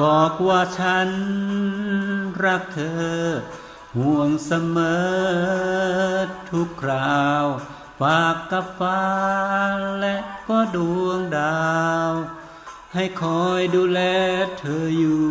บอกว่าฉันรักเธอ ห่วงเสมอทุกคราว ฝากกับฟ้าและก็ดวงดาว ให้คอยดูแลเธออยู่